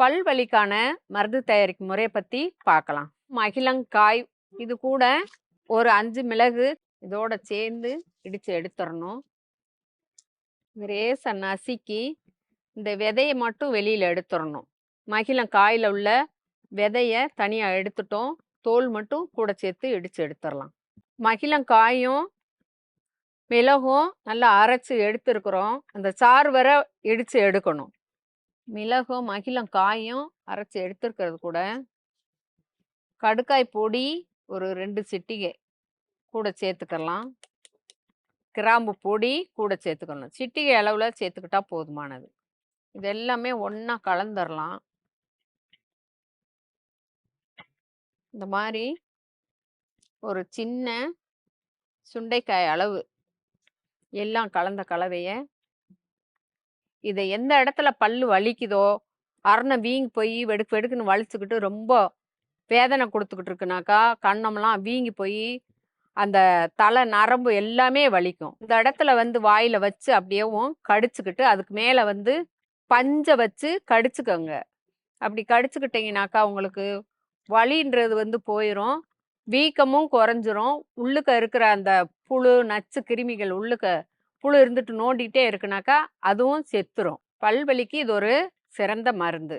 பல்வலிக்கான மருந்து தயாரிக்கும் முறையை பற்றி பார்க்கலாம் மகிழங்காய் இது கூட ஒரு அஞ்சு மிளகு இதோட சேர்ந்து இடித்து எடுத்துடணும் ரேச நசுக்கி இந்த விதையை மட்டும் வெளியில் எடுத்துடணும் மகிழங்காயில் உள்ள விதையை தனியாக எடுத்துட்டோம். தோல் மட்டும் கூட சேர்த்து இடித்து எடுத்துடலாம் மகிழங்காயும் மிளகும் நல்லா அரைச்சி எடுத்துருக்குறோம். அந்த சாறு வர இடித்து எடுக்கணும். மிளகும் மகிழங்காயும் அரைச்சி எடுத்துருக்கிறது கூட. கடுக்காய் பொடி ஒரு ரெண்டு சிட்டிகை கூட சேர்த்துக்கலாம். கிராம்பு பொடி கூட சேர்த்துக்கணும் சிட்டிகை அளவில் சேர்த்துக்கிட்டா போதுமானது. இது எல்லாமே ஒன்றா கலந்துடலாம் இந்த மாதிரி ஒரு சின்ன சுண்டைக்காய் அளவு எல்லாம் கலந்த கலவையை இதை எந்த இடத்துல பல்லு வலிக்குதோ அரணை வீங்கி போய் வெடுக்கு வெடுக்குன்னு வலிச்சுக்கிட்டு ரொம்ப வேதனை கொடுத்துக்கிட்டு இருக்குனாக்கா கண்ணம்லாம் வீங்கி போய் அந்த தலை நரம்பு எல்லாமே வலிக்கும். இந்த இடத்துல வந்து வாயில வச்சு அப்படியேவும் கடிச்சுக்கிட்டு அதுக்கு மேலே வந்து பஞ்சை வச்சு கடிச்சுக்கோங்க. அப்படி கடிச்சுக்கிட்டீங்கனாக்கா உங்களுக்கு வலின்றது வந்து போயிடும் வீக்கமும் குறைஞ்சிரும். உள்ளுக்க இருக்கிற அந்த புழு நச்சு கிருமிகள் உள்ளுக்க புழு இருந்துட்டு நோண்டிகிட்டே இருக்குனாக்கா அதுவும் செத்துரும். பல்வலிக்கு இது ஒரு சிறந்த மருந்து.